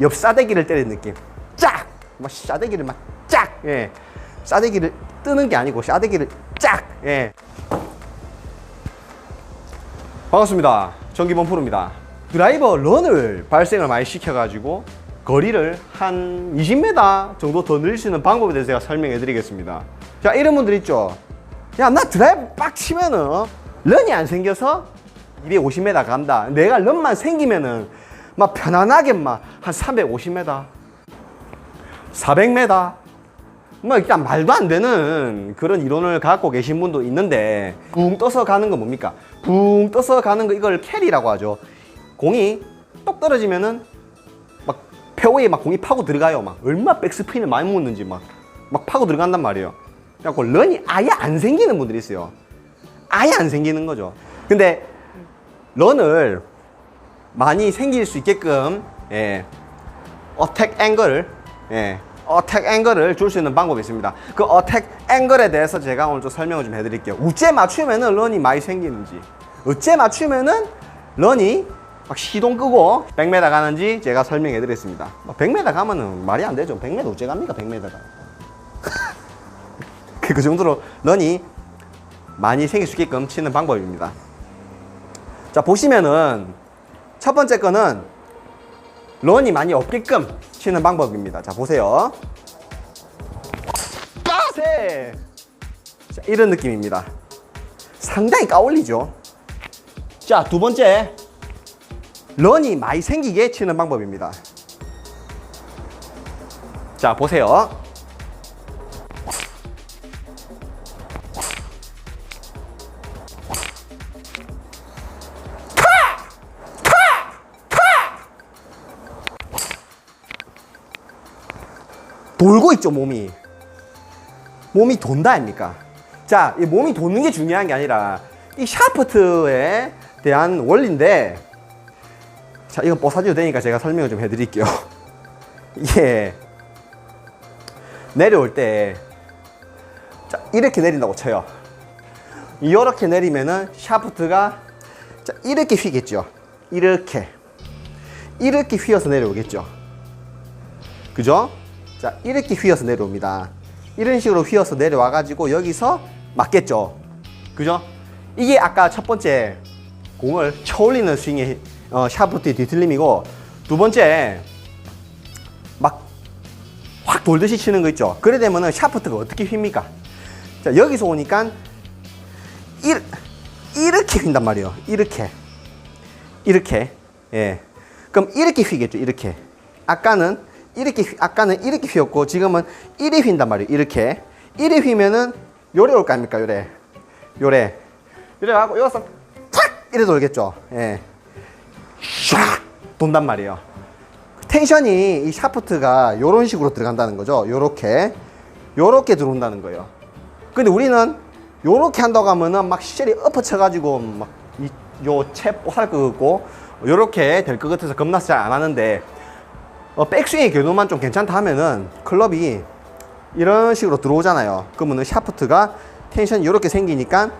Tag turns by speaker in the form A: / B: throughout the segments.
A: 옆 싸대기를 때리는 느낌. 짝! 막 싸대기를 막 짝! 예. 싸대기를 뜨는 게 아니고 싸대기를 짝! 예. 반갑습니다. 전기범 프로입니다. 드라이버 런을 발생을 많이 시켜가지고 거리를 한 20m 정도 더 늘릴 수 있는 방법에 대해서 제가 설명해 드리겠습니다. 자, 이런 분들 있죠. 야, 나 드라이브 빡 치면은 런이 안 생겨서 250m 간다. 내가 런만 생기면은 막 편안하게 막 한 350m, 400m, 뭐 일단 말도 안 되는 그런 이론을 갖고 계신 분도 있는데 붕 떠서 가는 건 뭡니까? 붕 떠서 가는 거 이걸 캐리라고 하죠. 공이 똑 떨어지면은 막 페어웨이 막 공이 파고 들어가요. 막 얼마 백스핀을 많이 묻는지 막 막 파고 들어간단 말이에요. 그래갖고 런이 아예 안 생기는 분들이 있어요. 아예 안 생기는 거죠. 근데 런을 많이 생길 수 있게끔 예, 어택 앵글을 예, 어택 앵글을 줄 수 있는 방법이 있습니다. 그 어택 앵글에 대해서 제가 오늘 좀 설명을 좀 해드릴게요. 우째 맞추면은 런이 많이 생기는지, 어째 맞추면은 런이 막 시동 끄고 100m 가는지 제가 설명해드리겠습니다. 100m 가면은 말이 안 되죠. 100m 어째 갑니까? 100m가. 그 정도로 런이 많이 생길 수 있게끔 치는 방법입니다. 자 보시면은 첫 번째 거는 런이 많이 없게끔 치는 방법입니다. 자 보세요. 자, 이런 느낌입니다. 상당히 까올리죠. 자 두 번째 런이 많이 생기게 치는 방법입니다. 자 보세요. 돌고 있죠 몸이. 몸이 돈다 아닙니까? 자 이 몸이 도는 게 중요한 게 아니라 이 샤프트에 대한 원리인데 자 이거 뽀사지도 되니까 제가 설명을 좀 해드릴게요. 이게 내려올 때 자, 이렇게 내린다고 쳐요. 이렇게 내리면은 샤프트가 자, 이렇게 휘겠죠. 이렇게. 이렇게 휘어서 내려오겠죠. 그죠? 자, 이렇게 휘어서 내려옵니다. 이런 식으로 휘어서 내려와 가지고 여기서 맞겠죠. 그죠? 이게 아까 첫 번째 공을 쳐올리는 스윙의 어, 샤프트의 뒤틀림이고 두 번째 막 확 돌듯이 치는 거 있죠. 그래 되면은 샤프트가 어떻게 휩니까? 자, 여기서 오니까 이, 이렇게 휜단 말이에요. 이렇게. 이렇게. 예. 그럼 이렇게 휘겠죠. 이렇게. 아까는 이렇게 휘- 아까는 이렇게 휘었고 지금은 이리 휜단 말이에요. 이렇게 이리 휘면은 요래 올 거 아닙니까? 요래 요래 요래 하고 여기서 탁 이래 돌겠죠. 예, 샥 돈단 말이에요. 텐션이 이 샤프트가 요런 식으로 들어간다는 거죠. 요렇게 요렇게 들어온다는 거예요. 근데 우리는 요렇게 한다고 하면은 막 쉘이 엎어쳐 가지고 막 이 요채 뽀살 것 같고 요렇게 될 것 같아서 겁나서 잘 안 하는데 어, 백스윙의 궤도만 좀 괜찮다 하면은 클럽이 이런 식으로 들어오잖아요. 그러면은 샤프트가 텐션이 이렇게 생기니까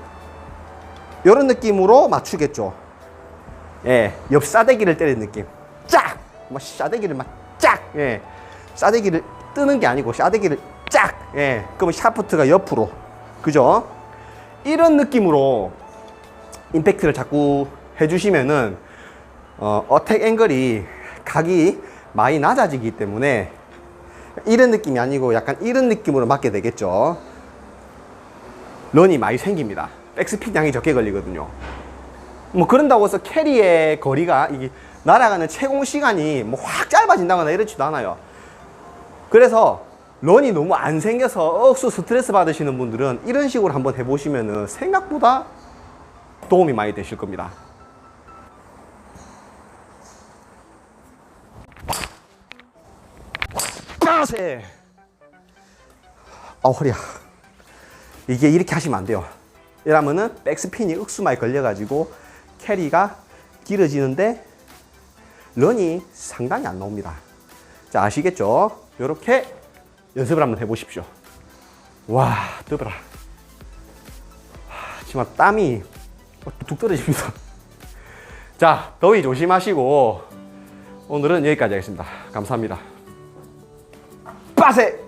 A: 이런 느낌으로 맞추겠죠. 예, 옆 싸대기를 때리는 느낌. 짝! 뭐 싸대기를 막 짝! 예, 싸대기를 뜨는 게 아니고 싸대기를 짝! 예, 그러면 샤프트가 옆으로. 그죠? 이런 느낌으로 임팩트를 자꾸 해주시면은 어, 어택 앵글이 각이 많이 낮아지기 때문에 이런 느낌이 아니고 약간 이런 느낌으로 맞게 되겠죠. 런이 많이 생깁니다. 백스핀 양이 적게 걸리거든요. 뭐 그런다고 해서 캐리의 거리가 이게 날아가는 채공 시간이 뭐 확 짧아진다거나 이렇지도 않아요. 그래서 런이 너무 안 생겨서 억수 스트레스 받으시는 분들은 이런 식으로 한번 해보시면은 생각보다 도움이 많이 되실 겁니다. 빠세! 아, 허리야. 이게 이렇게 하시면 안 돼요. 이러면은 백스핀이 억수 많이 걸려가지고 캐리가 길어지는데 런이 상당히 안 나옵니다. 자, 아시겠죠? 이렇게 연습을 한번 해보십시오. 와. 하, 정말 땀이 뚝뚝 떨어집니다. 자, 더위 조심하시고 오늘은 여기까지 하겠습니다. 감사합니다. 빠세!